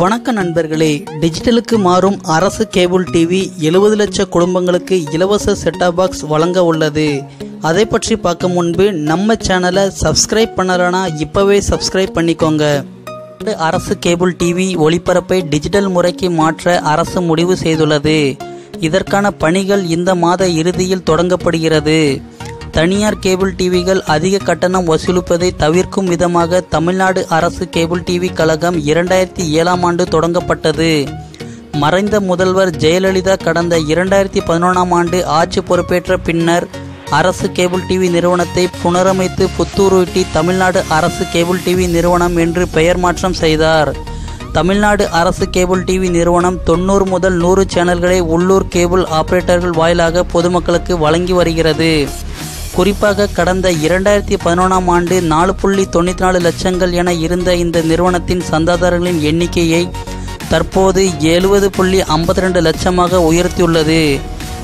வணக்க நண்பர்களே டிஜிட்டலுக்கு மாறும் அரசு கேபிள் டிவி எழுபது லட்ச குடும்பங்களுக்கு இலவச செட்டாப் பாக்ஸ் வழங்க உள்ளது. அதை பற்றி பார்க்க முன்பு நம்ம சேனலை சப்ஸ்கிரைப் பண்ணலனா இப்போவே சப்ஸ்கிரைப் பண்ணிக்கோங்க. அரசு கேபிள் டிவி ஒளிபரப்பை டிஜிட்டல் முறைக்கு மாற்ற அரசு முடிவு செய்துள்ளது. இதற்கான பணிகள் இந்த மாத இறுதியில் தொடங்கப்படுகிறது. தனியார் கேபிள் டிவிகள் அதிக கட்டணம் வசூலிப்பதை தவிர்க்கும் விதமாக தமிழ்நாடு அரசு கேபிள் டிவி கழகம் இரண்டாயிரத்தி ஏழாம் ஆண்டு தொடங்கப்பட்டது. மறைந்த முதல்வர் ஜெயலலிதா கடந்த இரண்டாயிரத்தி பதினொன்றாம் ஆண்டு ஆட்சி பொறுப்பேற்ற பின்னர் அரசு கேபிள் டிவி நிறுவனத்தை புனரமைத்து புத்தூருட்டி தமிழ்நாடு அரசு கேபிள் டிவி நிறுவனம் என்று பெயர் மாற்றம் செய்தார். தமிழ்நாடு அரசு கேபிள் டிவி நிறுவனம் தொண்ணூறு முதல் நூறு சேனல்களை உள்ளூர் கேபிள் ஆபரேட்டர்கள் வாயிலாக பொதுமக்களுக்கு வழங்கி வருகிறது. குறிப்பாக கடந்த இரண்டாயிரத்தி பதினொன்றாம் ஆண்டு நாலு புள்ளி தொண்ணூற்றி நாலு லட்சங்கள் என இருந்த இந்த நிறுவனத்தின் சந்தாதாரர்களின் எண்ணிக்கையை தற்போது எழுபது புள்ளி ஐம்பத்தி ரெண்டு லட்சமாக உயர்த்தியுள்ளது.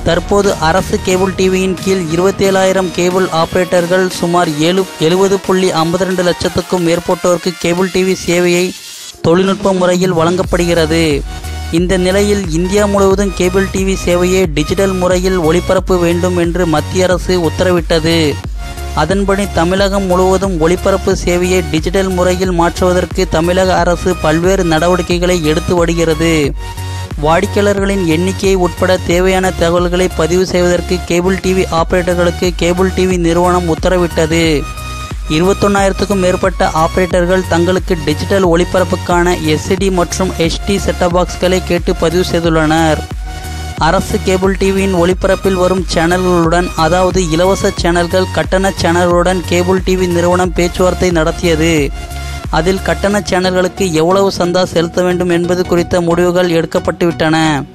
தற்போது அரசு கேபிள் டிவியின் கீழ் இருபத்தேழாயிரம் கேபிள் ஆபரேட்டர்கள் சுமார் ஏழு எழுபது புள்ளி ஐம்பத்தி ரெண்டு லட்சத்துக்கும் மேற்பட்டோருக்கு கேபிள் டிவி சேவையை தொழில்நுட்ப முறையில் வழங்கப்படுகிறது. இந்த நிலையில் இந்தியா முழுவதும் கேபிள் டிவி சேவையை டிஜிட்டல் முறையில் ஒளிபரப்ப வேண்டும் என்று மத்திய அரசு உத்தரவிட்டது. அதன்படி தமிழகம் முழுவதும் ஒளிபரப்பு சேவையை டிஜிட்டல் முறையில் மாற்றுவதற்கு தமிழக அரசு பல்வேறு நடவடிக்கைகளை எடுத்து வருகிறது. வாடிக்கையாளர்களின் எண்ணிக்கையை உட்பட தேவையான தகவல்களை பதிவு செய்வதற்கு கேபிள் டிவி ஆபரேட்டர்களுக்கு கேபிள் டிவி நிறுவனம் உத்தரவிட்டது. இருபத்தொன்னாயிரத்துக்கும் மேற்பட்ட ஆபரேட்டர்கள் தங்களுக்கு டிஜிட்டல் ஒளிபரப்புக்கான எஸ்சிடி மற்றும் எஸ்டி செட்டப் பாக்ஸ்களை கேட்டு பதிவு செய்துள்ளனர். அரசு கேபிள் டிவியின் ஒளிபரப்பில் வரும் சேனல்களுடன் அதாவது இலவச சேனல்கள் கட்டண சேனல்களுடன் கேபிள் டிவி நிறுவனம் பேச்சுவார்த்தை நடத்தியது. அதில் கட்டண சேனல்களுக்கு எவ்வளவு சந்தா செலுத்த வேண்டும் என்பது குறித்த முடிவுகள் எடுக்கப்பட்டுவிட்டன.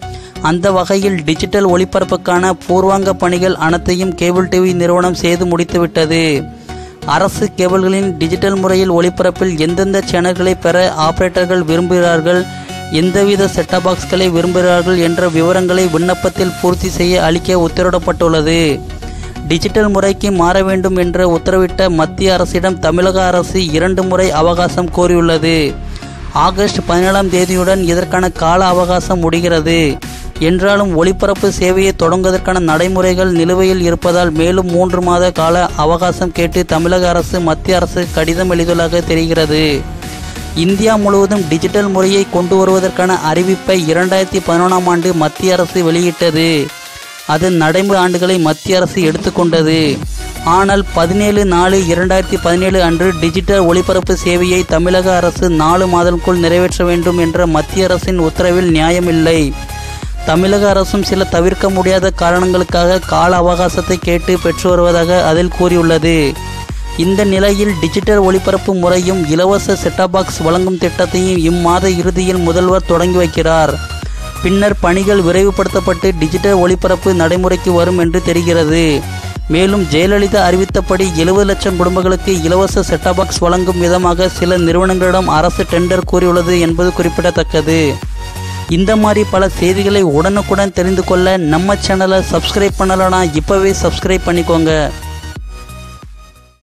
அந்த வகையில் டிஜிட்டல் ஒளிபரப்புக்கான பூர்வாங்க பணிகள் அனைத்தையும் கேபிள் டிவி நிறுவனம் செய்து முடித்துவிட்டது. அரசு கேபிள்களின் டிஜிட்டல் முறையில் ஒளிபரப்பில் எந்தெந்த சேனல்களை பெற ஆபரேட்டர்கள் விரும்புகிறார்கள் எந்தவித செட்டப் பாக்ஸ்களை விரும்புகிறார்கள் என்ற விவரங்களை விண்ணப்பத்தில் பூர்த்தி செய்ய அளிக்க உத்தரவிடப்பட்டுள்ளது. டிஜிட்டல் முறைக்கு மாற வேண்டும் என்று உத்தரவிட்ட மத்திய அரசிடம் தமிழக அரசு இரண்டு முறை அவகாசம் கோரியுள்ளது. ஆகஸ்ட் பதினேழாம் தேதியுடன் இதற்கான கால அவகாசம் முடிகிறது. என்றாலும் ஒளிபரப்பு சேவையை தொடங்குவதற்கான நடைமுறைகள் நிலுவையில் இருப்பதால் மேலும் மூன்று மாத கால அவகாசம் கேட்டு தமிழக அரசு மத்திய அரசு கடிதம் எழுதுவதாக தெரிகிறது. இந்தியா முழுவதும் டிஜிட்டல் முறையை கொண்டு வருவதற்கான அறிவிப்பை இரண்டாயிரத்தி பதினொன்றாம் ஆண்டு மத்திய அரசு வெளியிட்டது. அதன் நடைமுறை ஆண்டுகளை மத்திய அரசு எடுத்துக்கொண்டது ஆனால் பதினேழு நாலு இரண்டாயிரத்தி பதினேழு அன்று டிஜிட்டல் ஒளிபரப்பு சேவையை தமிழக அரசு நாலு மாதங்களுக்குள் நிறைவேற்ற வேண்டும் என்ற மத்திய அரசின் உத்தரவில் நியாயமில்லை. தமிழக அரசும் சில தவிர்க்க முடியாத காரணங்களுக்காக கால அவகாசத்தை கேட்டு பெற்று வருவதாக அதில் கூறியுள்ளது. இந்த நிலையில் டிஜிட்டல் ஒளிபரப்பு முறையும் இலவச செட்டாப் பாக்ஸ் வழங்கும் திட்டத்தையும் இம்மாத இறுதியில் முதல்வர் தொடங்கி வைக்கிறார். பின்னர் பணிகள் விரைவுபடுத்தப்பட்டு டிஜிட்டல் ஒளிபரப்பு நடைமுறைக்கு வரும் என்று தெரிகிறது. மேலும் ஜெயலலிதா அறிவித்தபடி எழுபது லட்சம் குடும்பங்களுக்கு இலவச செட்டாப் பாக்ஸ் வழங்கும் விதமாக சில நிறுவனங்களிடம் அரசு டெண்டர் கூறியுள்ளது என்பது குறிப்பிடத்தக்கது. இந்த மாதிரி பல செய்திகளை உடனுக்குடன் தெரிந்து கொள்ள நம்ம சேனலை சப்ஸ்கிரைப் பண்ணலைன்னா இப்போவே சப்ஸ்கிரைப் பண்ணிக்கோங்க.